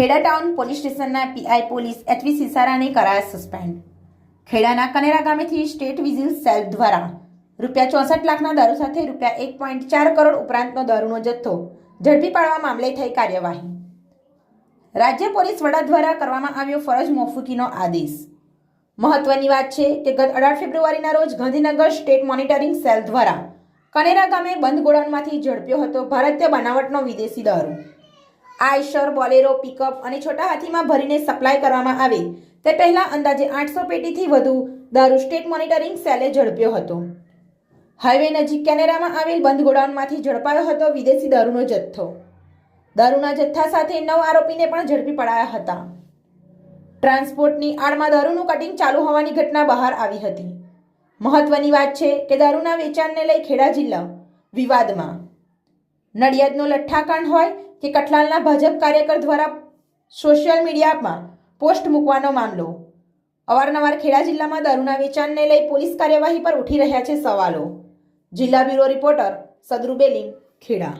Kheda town police સ્ટેશનના PI police HV સિસારાને કરાયા સસ્પેન્ડ. ખેડાના કનેરા ગામેથી સ્ટેટ વિઝિલ સેલ દ્વારા રૂપિયા ચોસઠ લાખના દારૂ સાથે રૂપિયા એક પોઈન્ટ ચાર કરોડ ઉપરાંતનો દારૂનો જથ્થો ઝડપી પાડવા મામલે થઈ કાર્યવાહી. રાજ્ય પોલીસ વડા દ્વારા કરવામાં આવ્યો ફરજ મોફુકીનો આદેશ. મહત્વની વાત છે કે ગત અઢાર ફેબ્રુઆરીના રોજ ગાંધીનગર સ્ટેટ મોનિટરિંગ સેલ દ્વારા કનેરા ગામે બંધ ગોડાઉનમાંથી ઝડપ્યો હતો ભારતીય બનાવટનો વિદેશી દારૂ. આઈશર બોલેરો, પિકઅપ અને છોટા હાથીમાં ભરીને સપ્લાય કરવામાં આવે. તે પહેલાં અંદાજે આઠસો પેટીથી વધુ દારૂ સ્ટેટ મોનિટરિંગ સેલે ઝડપ્યો હતો. હાઈવે નજીક કેનેરામાં આવેલ બંધ ગોડાઉનમાંથી ઝડપાયો હતો વિદેશી દારૂનો જથ્થો. દારૂના જથ્થા સાથે નવ આરોપીને પણ ઝડપી પડાયા હતા. ટ્રાન્સપોર્ટની આડમાં દારૂનું કટિંગ ચાલુ હોવાની ઘટના બહાર આવી હતી. મહત્વની વાત છે કે દારૂના વેચાણને લઈ ખેડા જિલ્લા વિવાદમાં. નડિયાદનો લઠ્ઠાકાંડ હોય કે કઠલાલના ભાજપ કાર્યકર દ્વારા સોશિયલ મીડિયામાં પોસ્ટ મૂકવાનો મામલો. અવારનવાર ખેડા જિલ્લામાં દારૂના વેચાણને લઈ પોલીસ કાર્યવાહી પર ઉઠી રહ્યા છે સવાલો. જિલ્લા બ્યુરો રિપોર્ટર સદરુ બેલીમ ખેડા.